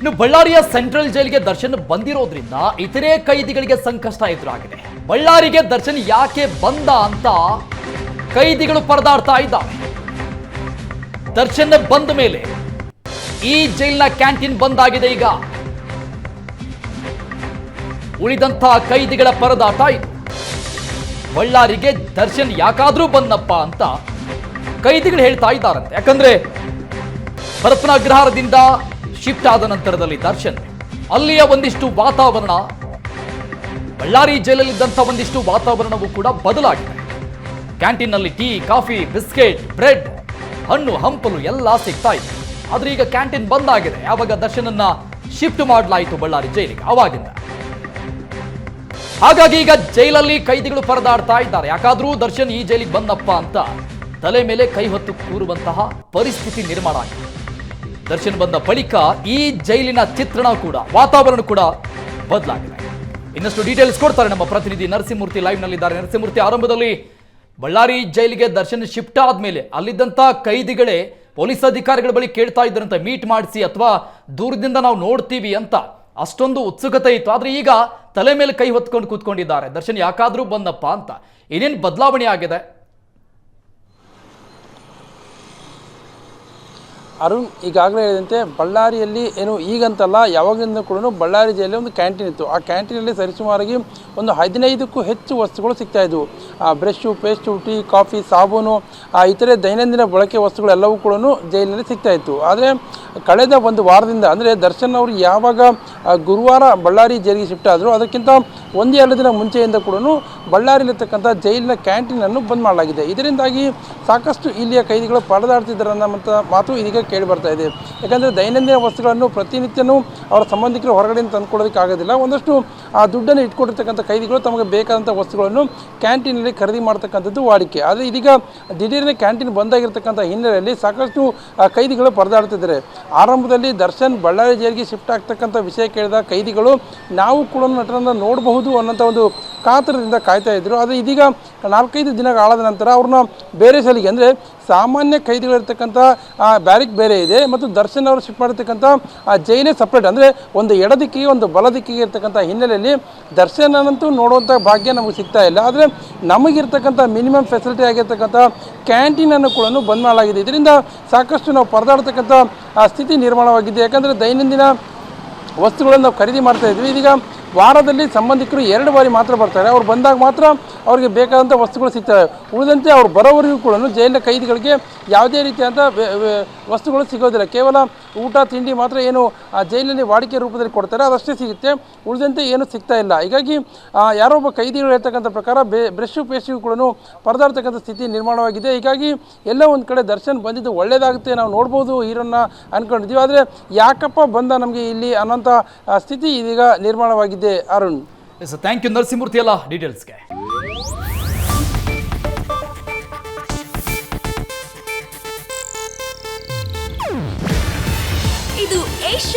ಇನ್ನು ಬಳ್ಳಾರಿಯ ಸೆಂಟ್ರಲ್ ಜೈಲಿಗೆ ದರ್ಶನ್ ಬಂದಿರೋದ್ರಿಂದ ಇತರೆ ಕೈದಿಗಳಿಗೆ ಸಂಕಷ್ಟ ಎದುರಾಗಿದೆ. ಬಳ್ಳಾರಿಗೆ ದರ್ಶನ್ ಯಾಕೆ ಬಂದ ಅಂತ ಕೈದಿಗಳು ಪರದಾಡ್ತಾ ಇದ್ದಾರೆ. ದರ್ಶನ್ ಬಂದ ಮೇಲೆ ಈ ಜೈಲಿನ ಕ್ಯಾಂಟೀನ್ ಬಂದ್ ಆಗಿದೆ ಈಗ. ಉಳಿದಂತಹ ಕೈದಿಗಳ ಪರದಾಟ ಇದು. ಬಳ್ಳಾರಿಗೆ ದರ್ಶನ್ ಯಾಕಾದ್ರೂ ಬಂದಪ್ಪ ಅಂತ ಕೈದಿಗಳು ಹೇಳ್ತಾ ಇದ್ದಾರಂತೆ. ಯಾಕಂದ್ರೆ ಪರಪ್ಪನ ಅಗ್ರಹಾರದಿಂದ ಶಿಫ್ಟ್ ಆದ ನಂತರದಲ್ಲಿ ದರ್ಶನ್. ಅಲ್ಲಿಯ ಒಂದಿಷ್ಟು ವಾತಾವರಣ, ಬಳ್ಳಾರಿ ಜೈಲಲ್ಲಿದ್ದಂಥ ಒಂದಿಷ್ಟು ವಾತಾವರಣವೂ ಕೂಡ ಬದಲಾಗಿದೆ. ಕ್ಯಾಂಟೀನ್ನಲ್ಲಿ ಟೀ, ಕಾಫಿ, ಬಿಸ್ಕೆಟ್, ಬ್ರೆಡ್, ಹಣ್ಣು, ಹಂಪಲು ಎಲ್ಲ ಸಿಗ್ತಾ ಇತ್ತು ಆದರೆ ಈಗ ಕ್ಯಾಂಟೀನ್ ಬಂದ್ ಆಗಿದೆ. ಯಾವಾಗ ದರ್ಶನನ್ನ ಶಿಫ್ಟ್ ಮಾಡಲಾಯಿತು ಬಳ್ಳಾರಿ ಜೈಲಿಗೆ ಅವಾಗಿಂದ ಹಾಗಾಗಿ ಈಗ ಜೈಲಲ್ಲಿ ಕೈದಿಗಳು ಪರದಾಡ್ತಾ ಇದ್ದಾರೆ. ಯಾಕಾದ್ರೂ ದರ್ಶನ್ ಈ ಜೈಲಿಗೆ ಬಂದಪ್ಪ ಅಂತ ತಲೆ ಮೇಲೆ ಕೈ ಹೊತ್ತು ಕೂರುವಂತಹ ಪರಿಸ್ಥಿತಿ ನಿರ್ಮಾಣ ಆಗಿದೆ. ದರ್ಶನ್ ಬಂದ ಬಳಿಕ ಈ ಜೈಲಿನ ಚಿತ್ರಣ ಕೂಡ, ವಾತಾವರಣ ಕೂಡ ಬದಲಾಗಿದೆ. ಇನ್ನಷ್ಟು ಡೀಟೇಲ್ಸ್ ಕೊಡ್ತಾರೆ ನಮ್ಮ ಪ್ರತಿನಿಧಿ ನರಸಿಂಹಮೂರ್ತಿ ಲೈವ್ ನಲ್ಲಿದ್ದಾರೆ. ನರಸಿಂಹಮೂರ್ತಿ, ಆರಂಭದಲ್ಲಿ ಬಳ್ಳಾರಿ ಜೈಲಿಗೆ ದರ್ಶನ್ ಶಿಫ್ಟ್ ಆದ್ಮೇಲೆ ಅಲ್ಲಿದ್ದಂಥ ಕೈದಿಗಳೇ ಪೊಲೀಸ್ ಅಧಿಕಾರಿಗಳ ಬಳಿ ಕೇಳ್ತಾ ಇದ್ದರಂತೆ ಮೀಟ್ ಮಾಡಿಸಿ ಅಥವಾ ದೂರದಿಂದ ನಾವು ನೋಡ್ತೀವಿ ಅಂತ ಅಷ್ಟೊಂದು ಉತ್ಸುಕತೆ ಇತ್ತು. ಆದರೆ ಈಗ ತಲೆ ಮೇಲೆ ಕೈ ಹೊತ್ಕೊಂಡು ಕೂತ್ಕೊಂಡಿದ್ದಾರೆ. ದರ್ಶನ್ ಯಾಕಾದ್ರೂ ಬಂದಪ್ಪ ಅಂತ. ಏನೇನು ಬದಲಾವಣೆ ಆಗಿದೆ? ಅರುಣ್ ಈಗಾಗಲೇ ಹೇಳಿದಂತೆ ಬಳ್ಳಾರಿಯಲ್ಲಿ ಏನು ಈಗಂತಲ್ಲ ಯಾವಾಗಿಂದ ಕೂಡ ಬಳ್ಳಾರಿ ಜಿಲ್ಲೆಯಲ್ಲಿ ಒಂದು ಕ್ಯಾಂಟೀನ್ ಇತ್ತು. ಆ ಕ್ಯಾಂಟೀನಲ್ಲಿ ಸರಿಸುಮಾರಾಗಿ ಒಂದು ಹದಿನೈದಕ್ಕೂ ಹೆಚ್ಚು ವಸ್ತುಗಳು ಸಿಗ್ತಾ ಬ್ರಷ್ಷು, ಪೇಸ್ಟು, ಟೀ, ಕಾಫಿ, ಸಾಬೂನು, ಆ ಇತರೆ ದೈನಂದಿನ ಬಳಕೆ ವಸ್ತುಗಳೆಲ್ಲವೂ ಕೂಡ ಜೈಲಿನಲ್ಲಿ ಸಿಗ್ತಾಯಿತ್ತು ಆದರೆ ಕಳೆದ ಒಂದು ವಾರದಿಂದ, ಅಂದರೆ ದರ್ಶನ್ ಅವರು ಯಾವಾಗ ಗುರುವಾರ ಬಳ್ಳಾರಿ ಜೈಲಿಗೆ ಶಿಫ್ಟ್ ಆದರೂ ಅದಕ್ಕಿಂತ ಒಂದು ಎರಡು ದಿನ ಮುಂಚೆಯಿಂದ ಕೂಡ ಬಳ್ಳಾರಿಯಲ್ಲಿರ್ತಕ್ಕಂಥ ಜೈಲಿನ ಕ್ಯಾಂಟೀನನ್ನು ಬಂದ್ ಮಾಡಲಾಗಿದೆ. ಇದರಿಂದಾಗಿ ಸಾಕಷ್ಟು ಇಲ್ಲಿಯ ಕೈದಿಗಳು ಪರದಾಡ್ತಿದ್ದಾರೆ ಅನ್ನೋಂಥ ಮಾತು ಇದೀಗ ಕೇಳಿ ಬರ್ತಾ ಇದೆ. ಯಾಕಂದರೆ ದೈನಂದಿನ ವಸ್ತುಗಳನ್ನು ಪ್ರತಿನಿತ್ಯನೂ ಅವರ ಸಂಬಂಧಿಕರು ಹೊರಗಡೆಯಿಂದ ತಂದುಕೊಡೋದಕ್ಕೆ ಆಗೋದಿಲ್ಲ. ಒಂದಷ್ಟು ಆ ದುಡ್ಡನ್ನು ಇಟ್ಕೊಂಡಿರ್ತಕ್ಕಂಥ ಕೈದಿಗಳು ತಮಗೆ ಬೇಕಾದಂಥ ವಸ್ತುಗಳನ್ನು ಕ್ಯಾಂಟೀನಲ್ಲಿ ಖರೀದಿ ಮಾಡ್ತಕ್ಕಂಥದ್ದು ವಾಡಿಕೆ. ಆದರೆ ಇದೀಗ ದಿಢೀರನೆ ಕ್ಯಾಂಟೀನ್ ಬಂದಾಗಿರ್ತಕ್ಕಂಥ ಹಿನ್ನೆಲೆಯಲ್ಲಿ ಸಾಕಷ್ಟು ಕೈದಿಗಳು ಪರದಾಡ್ತಿದ್ದಾರೆ ಆರಂಭದಲ್ಲಿ ದರ್ಶನ್ ಬಳ್ಳಾರಿ ಜೈಲಿಗೆ ಶಿಫ್ಟ್ ಆಗ್ತಕ್ಕಂಥ ವಿಷಯ ಕೇಳಿದ ಕೈದಿಗಳು ನಾವು ಕೂಡ ನಟರನ್ನು ನೋಡಬಹುದು ಅನ್ನೋಂಥ ಒಂದು ಕಾತರದಿಂದ ಕಾಯ್ತಾ ಇದ್ದರು ಆದರೆ ಇದೀಗ ನಾಲ್ಕೈದು ದಿನಗಳಾದ ನಂತರ ಅವ್ರನ್ನ ಬೇರೆ ಸಲಿಗೆ ಅಂದರೆ ಸಾಮಾನ್ಯ ಕೈದಿಗಳಿರ್ತಕ್ಕಂಥ ಬ್ಯಾರಿಕ್ ಬೇರೆ ಇದೆ ಮತ್ತು ದರ್ಶನ್ ಅವರು ಶಿಫ್ಟ್ ಮಾಡಿರ್ತಕ್ಕಂಥ ಜೈಲೇ ಸಪ್ರೇಟ್ ಅಂದರೆ ಒಂದು ಎಡದಿಕ್ಕಿಗೆ, ಒಂದು ಬಲದಿಕ್ಕಿಗೆ ಇರ್ತಕ್ಕಂಥ ಹಿನ್ನೆಲೆಯಲ್ಲಿ ದರ್ಶನನಂತೂ ನೋಡುವಂಥ ಭಾಗ್ಯ ನಮಗೆ ಸಿಗ್ತಾ ಇಲ್ಲ. ಆದರೆ ನಮಗಿರ್ತಕ್ಕಂಥ ಮಿನಿಮಮ್ ಫೆಸಿಲಿಟಿ ಆಗಿರ್ತಕ್ಕಂಥ ಕ್ಯಾಂಟೀನನ್ನು ಕೂಡ ಬಂದ್ ಮಾಡಲಾಗಿದೆ ಇದರಿಂದ ಸಾಕಷ್ಟು ನಾವು ಪರದಾಡ್ತಕ್ಕಂಥ ಸ್ಥಿತಿ ನಿರ್ಮಾಣವಾಗಿದೆ. ಯಾಕಂದರೆ ದೈನಂದಿನ ವಸ್ತುಗಳನ್ನು ನಾವು ಖರೀದಿ ಮಾಡ್ತಾ ಇದ್ವಿ. ಇದೀಗ ವಾರದಲ್ಲಿ ಸಂಬಂಧಿಕರು ಎರಡು ಬಾರಿ ಮಾತ್ರ ಬರ್ತಾರೆ. ಅವ್ರು ಬಂದಾಗ ಮಾತ್ರ ಅವರಿಗೆ ಬೇಕಾದಂಥ ವಸ್ತುಗಳು ಸಿಗ್ತವೆ. ಉಳಿದಂತೆ ಅವ್ರು ಬರೋವರೆಗೂ ಕೂಡ ಜೈಲಿನ ಕೈದಿಗಳಿಗೆ ಯಾವುದೇ ರೀತಿಯಾದಂಥ ವಸ್ತುಗಳು ಸಿಗೋದಿಲ್ಲ. ಕೇವಲ ಊಟ, ತಿಂಡಿ ಮಾತ್ರ ಏನು ಜೈಲಲ್ಲಿ ವಾಡಿಕೆ ರೂಪದಲ್ಲಿ ಕೊಡ್ತಾರೆ. ಅದಷ್ಟೇ ಸಿಗುತ್ತೆ. ಉಳಿದಂತೆ ಏನು ಸಿಗ್ತಾ ಇಲ್ಲ. ಹೀಗಾಗಿ ಯಾರೊಬ್ಬ ಕೈದಿಗಳು ಹೇಳ್ತಕ್ಕಂಥ ಪ್ರಕಾರ ಬೇ, ಬ್ರೆಷು ಪೇಸ್ಟಿಗೂ ಕೂಡ ಪರದಾಡ್ತಕ್ಕಂಥ ಸ್ಥಿತಿ ನಿರ್ಮಾಣವಾಗಿದೆ. ಹೀಗಾಗಿ ಎಲ್ಲ ಒಂದು ಕಡೆ ದರ್ಶನ್ ಬಂದಿದ್ದು ಒಳ್ಳೇದಾಗುತ್ತೆ. ನಾವು ನೋಡ್ಬೋದು ಹೀರೋನ ಅಂದ್ಕೊಂಡಿದ್ದೀವಿ ಆದರೆ ಯಾಕಪ್ಪ ಬಂದ ನಮಗೆ ಇಲ್ಲಿ ಅನ್ನೋಂಥ ಸ್ಥಿತಿ ಇದೀಗ ನಿರ್ಮಾಣವಾಗಿದೆ. ಅರುಣ್. ಥ್ಯಾಂಕ್ ಯು ನರಸಿಂಹಮೂರ್ತಿ ಅಲ್ಲ ಡೀಟೇಲ್ಸ್ಗೆ